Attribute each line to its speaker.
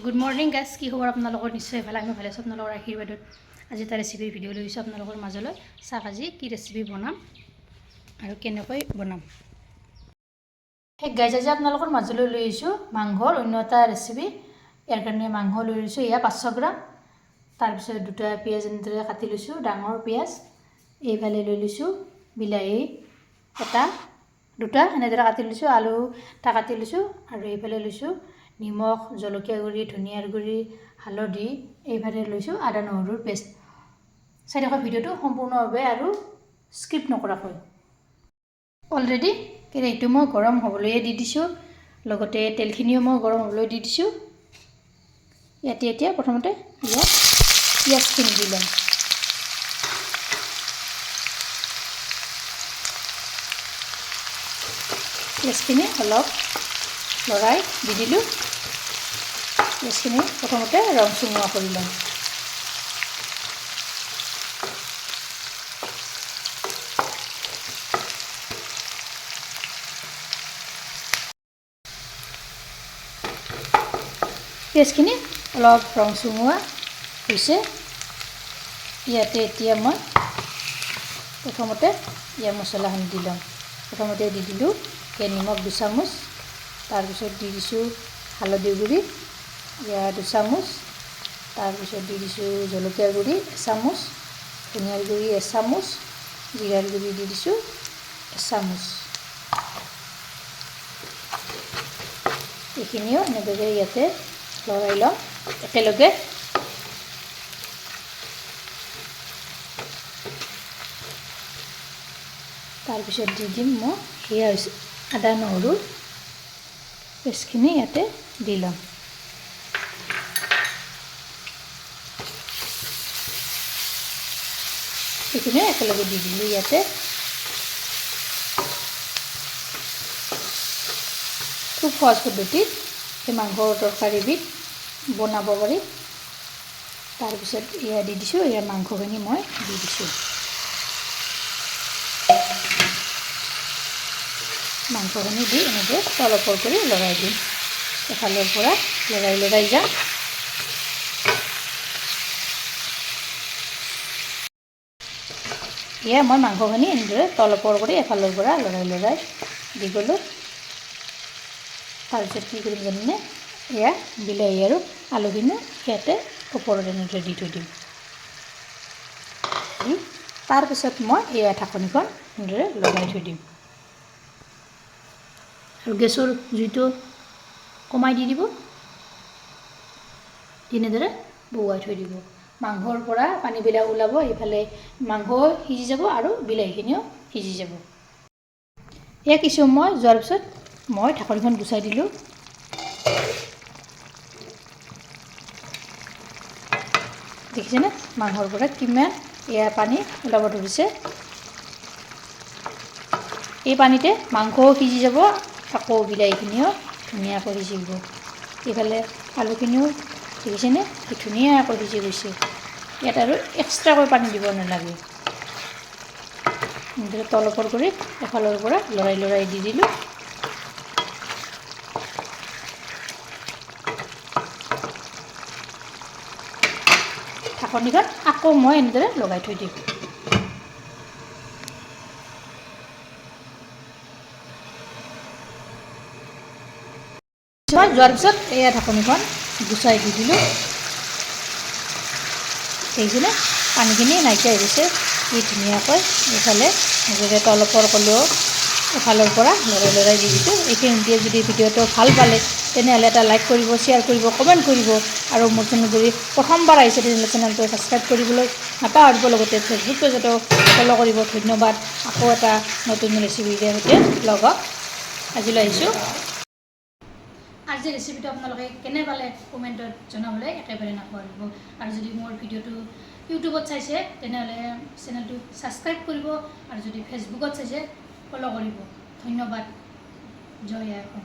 Speaker 1: Good morning guys কি খবৰ আপোনালোকৰ? নিশ্চয় ভালে আমি ভালে আছোঁ। আপোনালোকৰ আশীৰ্বাদত আজি এটা ৰেচিপিৰ ভিডিঅ' লৈ গৈছোঁ আপোনালোকৰ মাজলৈ। চাহ ভাজি কি ৰেচিপি বনাম আৰু কেনেকৈ বনাম। সেই গাইজ আজি আপোনালোকৰ মাজলৈ লৈ আহিছোঁ মাংসৰ অন্য এটা ৰেচিপি ইয়াৰ কাৰণে মাংস লৈ লৈছোঁ এয়া পাঁচশ গ্ৰাম। তাৰপিছত দুটা পিঁয়াজ এনেদৰে কাটি লৈছোঁ ডাঙৰ পিঁয়াজ। এইফালে লৈ লৈছোঁ বিলাহী এটা। দুটা এনেদৰে কাটি লৈছোঁ আলু এটা কাটি লৈছোঁ আৰু এইফালে লৈছোঁ নিমখ জলকীয়া গুড়ি ধনিয়াৰ গুড়ি হালধি এইফালে লৈছোঁ আদা নহৰুৰ পেষ্ট। চাই থাকক ভিডিঅ'টো সম্পূৰ্ণভাৱে আৰু স্কিপ নকৰাকৈ। অলৰেডি কেৰাহীটো মই গৰম হ'বলৈয়ে দি দিছোঁ লগতে তেলখিনিও মই গৰম হ'বলৈ দি দিছোঁ। ইয়াতে এতিয়া প্ৰথমতে ইয়াত পিঁয়াজখিনি দি ল'ম। পিঁয়াজখিনি অলপ লৰাই, দি দিলোঁ। পিঁয়াজখিনি প্ৰথমতে ৰং চুঙোৱা কৰি ল'ম। পিঁয়াজখিনি অলপ ৰং চুঙোৱা হৈছে। ইয়াতে এতিয়া মই প্ৰথমতে ইয়াৰ মছলাখিনি দি ল'ম। প্ৰথমতে দি দিলোঁ এতিয়া নিমখ, দুচামুচ। তাৰপিছত দি দিছোঁ হালধি গুড়ি দুচামুচ তাৰপিছত দি দিছোঁ জলকীয়া গুড়ি, এচামুচ, ধনিয়াৰ গুড়ি, এচামুচ, জিৰাৰ গুড়ি দি দিছোঁ, এচামুচ। এইখিনিও এনেদৰে ইয়াতে লৰাই ল'ম, একেলগে। তাৰপিছত দি দিম মই, সেয়া হৈছে আদা নহৰু। পেষ্টখিনি ইয়াতে দি ল'ম সেইখিনি একেলগে দি দিলোঁ ইয়াতে খুব সহজ পদ্ধতিত সেই মাংসৰ তৰকাৰীবিধ বনাব পাৰি তাৰপিছত এয়া দি দিছোঁ এয়া মাংসখিনি মই দি দিছোঁ মাংসখিনি দি এনেকৈ তলপৰ কৰি লৰাই দিম এফালৰ পৰা লৰাই লৰাই যাম এয়া মই মাংসখিনি এনেদৰে তলপৰ কৰি এফালৰ পৰা লৰাই লৰাই দি গ'লোঁ তাৰপিছত কি কৰিম জানেনে? এয়া বিলাহী আৰু আলুখিনি ইয়াতে ওপৰত এনেদৰে দি থৈ দিম তাৰপিছত মই এয়া ঢাকনিখন এনেদৰে লগাই থৈ দিম। আৰু গেছৰ জুইটো কমাই দি দিব। এনেদৰে বহুৱাই থৈ দিব। মাংসৰ পৰা পানীবিলাক ওলাব, এইফালে মাংস সিজি যাব আৰু বিলাহীখিনিও সিজি যাব। এয়া কিছু সময় যোৱাৰ পিছত মই ঢাকনিখন গুচাই দিলোঁ। দেখিছেনে? মাংসৰ পৰা কিমান এয়া পানী ওলাব ধৰিছে। এই পানীতে মাংসও সিজি যাব আকৌ বিলাহীখিনিও ধুনীয়াকৈ সিজিব। এইফালে আলুখিনিও দেখিছেনে? ধুনীয়াকৈ সিজি গৈছে। ইয়াত আৰু এক্সট্ৰাকৈ পানী দিব নালাগে। এনেদৰে তলপৰ কৰি এফালৰ পৰা লৰাই লৰাই দি দিলোঁ। ঢাকনিখন আকৌ মই এনেদৰে লগাই থৈ দিম। মই যোৱাৰ পিছত এয়া ঢাকনিখন গুচাই দি দিলোঁ। দেখিছেনে পানীখিনি নাইকিয়া হৈ গৈছে। ই ধুনীয়াকৈ এইফালে নিজকে তলপৰ ক'লেও এফালৰ পৰা লৰাই লৰাই দি দিছোঁ। এইখিনি দিয়ে যদি ভিডিঅ'টো ভালো পালে, তেনেহ'লে এটা লাইক কৰিব, শ্বেয়াৰ কৰিব, কমেণ্ট কৰিব আৰু মোৰ চেনেল যদি প্ৰথমবাৰ আহিছে, তেনেহ'লে চেনেলটো ছাবস্ক্ৰাইব কৰিবলৈ নাপাহৰিব। লগতে ফেচবুক পেজতো ফ'ল' কৰিব। ধন্যবাদ। আকৌ এটা নতুন ৰেচিপিৰে সৈতে লগ হওক আজিলৈ আহিছোঁ। আজি ৰেচিপিটো আপোনালোকে কেনে পালে কমেণ্টত জনাবলৈ একেবাৰে নাপাহৰিব। আৰু যদি মোৰ ভিডিঅ'টো ইউটিউবত চাইছে, তেনেহ'লে চেনেলটো ছাবস্ক্ৰাইব কৰিব আৰু যদি ফেচবুকত চাইছে ফ'ল' কৰিব। ধন্যবাদ। জয় অসম।